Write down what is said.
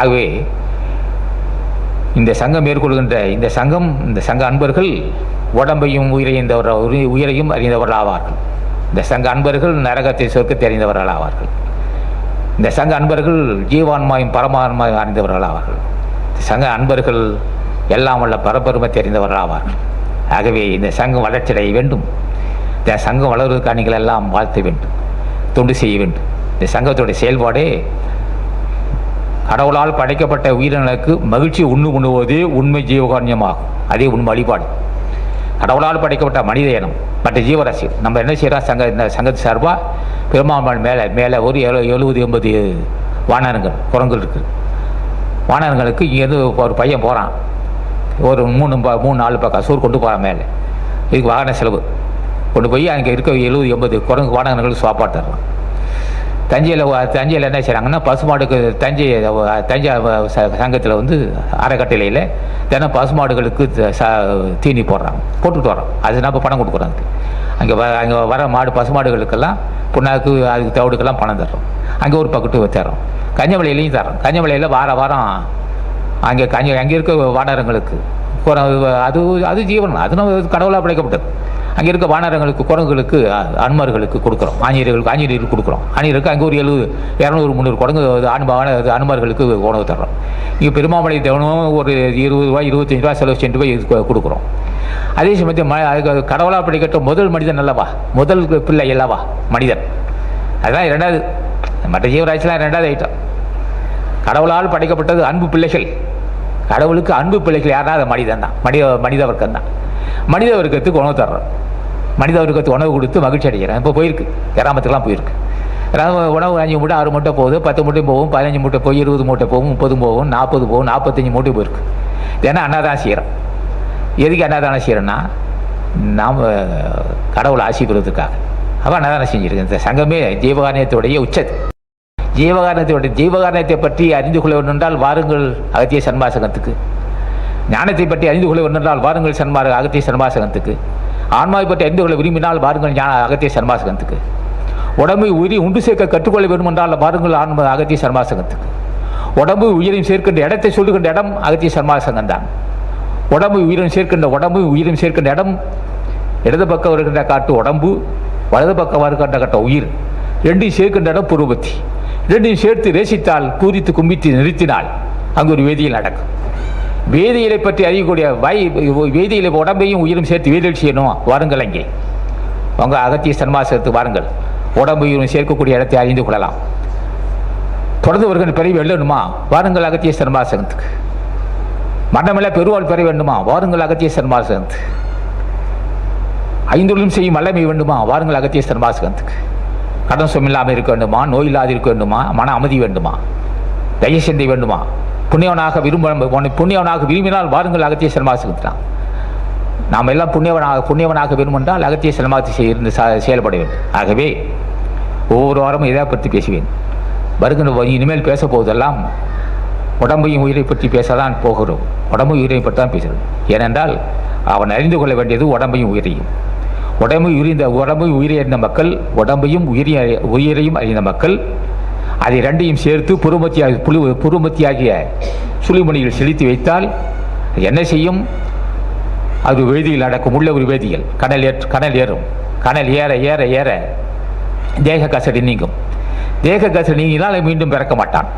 ஆகவே இந்த சங்கம் மேற்கொள்கின்ற இந்த சங்கம் இந்த சங்க அன்பர்கள் உடம்பையும் உயிரைந்தவர் உயிரையும் அறிந்தவர்கள் ஆவார்கள் இந்த சங்க அன்பர்கள் நரகத்தை சொர்க்கத்தை அறிந்தவர்கள் ஆவார்கள் இந்த சங்க அன்பர்கள் ஜீவான்மாயும் பரமான்மாயும் அறிந்தவர்கள் ஆவார்கள் இந்த சங்க அன்பர்கள் எல்லாம் உள்ள பரபெருமை தெரிந்தவர்கள் ஆவார்கள் ஆகவே இந்த சங்கம் வளர்ச்சியடைய வேண்டும். இந்த சங்கம் வளர்வதற்காக நீங்கள் எல்லாம் வாழ்த்த வேண்டும். தொண்டு செய்ய வேண்டும். இந்த சங்கத்துடைய செயல்பாடே கடவுளால் படைக்கப்பட்ட உயிரினங்களுக்கு மகிழ்ச்சி உண்ணு உண்ணுவதே உண்மை ஜீவகாரண்யமாகும். அதே உண்மை வழிபாடு. கடவுளால் படைக்கப்பட்ட மனித இனம் மற்ற ஜீவராசி நம்ம என்ன செய்கிறோம் சங்க இந்த சங்கத்து சார்பாக பெருமாள் மேலே மேலே ஒரு எழு எழுபது எண்பது வானரங்கள் குரங்குகள் இருக்குது வானரங்களுக்கு இங்கேருந்து ஒரு பையன் போகிறான் ஒரு மூணு மூணு நாலு பக்கம் சூர் கொண்டு போகிறான் மேலே. இதுக்கு வாகன செலவு. கொண்டு போய் அங்கே இருக்க எழுபது எண்பது குரங்கு வானரங்களுக்கு சாப்பாடு தரலாம் தஞ்சையில் தஞ்சையில் என்ன செய்கிறாங்கன்னா பசுமாடுக்கு தஞ்சை தஞ்சை சங்கத்தில் வந்து அறக்கட்டளையில் தினம் பசுமாடுகளுக்கு த- ச தீனி போடுறாங்க. போட்டுட்டு வரோம் அது நம்ம பணம் கொடுக்குறாங்க அங்கே வ அங்கே வர மாடு பசுமாடுகளுக்கெல்லாம் புண்ணாக்கு அதுக்கு தவிடுக்கெல்லாம் பணம் தர்றோம். அங்கே ஒரு பக்கத்து தரோம் கஞ்சமலையிலையும் தரோம் கஞ்சமலையில் வார வாரம் அங்கே கஞ்ச அங்கே இருக்க வானரங்களுக்கு அது அது ஜீவனம் அது நம்ம கடவுளாக படைக்கப்பட்டது. அங்கே இருக்க வானரங்களுக்கு குரங்குகளுக்கு அ- அனுமர்களுக்கு கொடுக்குறோம். ஆஞ்சநேயர்களுக்கு ஆஞ்சநேயருக்கு கொடுக்குறோம். ஆஞ்சநேயருக்கு அங்கே ஒரு எழுபது இரநூறு முந்நூறு குரங்கு அது அனுபவ அனுமர்களுக்கு உணவு தர்றோம். இங்கே பெருமாமலை தேவனும் ஒரு இருபது ரூபாய் இருபத்தஞ்சி ரூபாய் செலவு சென்று போய் கொடுக்குறோம். அதே சமயத்தில் ம அதுக்கு கடவுளாக படிக்கட்ட முதல் மனிதன் அல்லவா? முதல் பிள்ளை அல்லவா? மனிதன். அதுதான் இரண்டாவது. மற்ற ஜீவராசிலாம் ரெண்டாவது ஐட்டம் கடவுளால் படைக்கப்பட்டது அன்பு பிள்ளைகள். கடவுளுக்கு அன்பு பிள்ளைகள் யாருன்னா அது மனிதன் தான் மனித மனித வர்க்கம் தான் மனித வர்க்கத்துக்கு உணவு தர்றோம். மனித வர்க்கத்துக்கு உணவு கொடுத்து மகிழ்ச்சி அடைகிறேன் இப்போ போயிருக்கு. கிராமத்துக்குலாம் போயிருக்கு. உணவு அஞ்சு மூட்டை ஆறு மூட்டை போகுது. பத்து மூட்டை போகும் பதினஞ்சு மூட்டை போய் இருபது மூட்டை போகும் முப்பது போகும் நாற்பது போகும் நாற்பத்தஞ்சு மூட்டை போயிருக்கு. ஏன்னா அன்னதானம் செய்கிறோம் எதுக்கு அன்னதானம் செய்கிறோன்னா நாம் கடவுளை ஆசி பெறுவதற்காக அப்போ அன்னதானம் செஞ்சுருக்கேன் இந்த சங்கமே ஜீவகாரியத்துடைய உச்சது. ஜீவகாரணத்தை ஜீவகாரணத்தை பற்றி அறிந்து கொள்ள வேண்டும் என்றால் வாருங்கள் அகத்திய சன்மாசகத்துக்கு ஞானத்தை பற்றி அறிந்து கொள்ள வேண்டும் என்றால் வாருங்கள் சன்மார அகத்திய சன்மாசகத்துக்கு ஆன்மாவை பற்றி அறிந்து கொள்ள விரும்பினால் பாருங்கள் ஞான அகத்திய சர்மாசகத்துக்கு. உடம்பை உயிரி உண்டு சேர்க்க கற்றுக்கொள்ள வேண்டும் என்றால் வாருங்கள் ஆன்ம அகத்திய சர்மாசகத்துக்கு. உடம்பு உயிரையும் சேர்க்கின்ற இடத்தை சொல்லுகின்ற இடம் அகத்திய சன்மாசகம் தான். உடம்பு உயிரும் சேர்க்கின்ற உடம்பு உயிரும் சேர்க்கின்ற இடம் இடது பக்கம் வருகின்ற காட்டு உடம்பு வலது பக்கம் வருகின்ற கட்ட உயிர். ரெண்டையும் சேர்க்கின்ற இடம் புருவத்தி. ரெண்டையும் சேர்த்து ரேசித்தால் பூரித்து கும்பித்து நிறுத்தினால் அங்கு ஒரு வேதியில் நடக்கும். வேதியிலை பற்றி அறியக்கூடிய வாய் வேதியிலை உடம்பையும் உயிரும் சேர்த்து வேதியியல் செய்யணும். வாருங்கள் அங்கே. உங்கள் அகத்திய சன்மாசத்துக்கு வாருங்கள். உடம்பு உயிரும் சேர்க்கக்கூடிய இடத்தை அறிந்து கொள்ளலாம். தொடர்ந்து வருகிற பிறவி எழுதணுமா வாருங்கள் அகத்திய சன்மாசனத்துக்கு. மரணமில்ல பெருவாள் பெற வேண்டுமா வாருங்கள் அகத்திய சன்மாசகத்து ஐந்துள்ளும் செய்யும் வல்லமை வேண்டுமா வாருங்கள் அகத்திய சன்மாசகத்துக்கு கடன் சுமில்லாமல் இருக்க வேண்டுமா? நோய் இல்லாது இருக்க வேண்டுமா? மன அமைதி வேண்டுமா? தயசந்தை வேண்டுமா புண்ணியவனாக விரும்ப உன்னை புண்ணியவனாக விரும்பினால் வாருங்கள் அகத்திய சன்மாசகத்தான் நாம் எல்லாம் புண்ணியவனாக புண்ணியவனாக விரும்பென்றால் அகத்திய சன்மாசத்தை இருந்து செயல்பட வேண்டும். ஆகவே ஒவ்வொரு வாரமும் இதை பற்றி பேசுவேன். வருகின்ற இனிமேல் பேச போவதெல்லாம் உடம்பையும் உயிரை பற்றி பேசதான் போகிறோம். உடம்பு உயிரை பற்றி தான் பேசுகிறோம். ஏனென்றால் அவன் அறிந்து கொள்ள வேண்டியது உடம்பையும் உயிரையும். உடம்பு உயிரிந்த உடம்பு உயிரை அறிந்த மக்கள் உடம்பையும் உயிரி உயிரையும் அறிந்த மக்கள் அதை ரெண்டையும் சேர்த்து புருமத்தியாக புழு புருமத்தியாகிய சுழிமணியில் செலுத்தி வைத்தால் என்ன செய்யும்? அது வேதியில் அடக்கும் உள்ள ஒரு வேதியியல். கடல் ஏற்று கடல் ஏறும். கடல் ஏற ஏற ஏற தேக கசடி நீங்கும். தேக கசடி நீங்கினால் மீண்டும் பிறக்க மாட்டான்.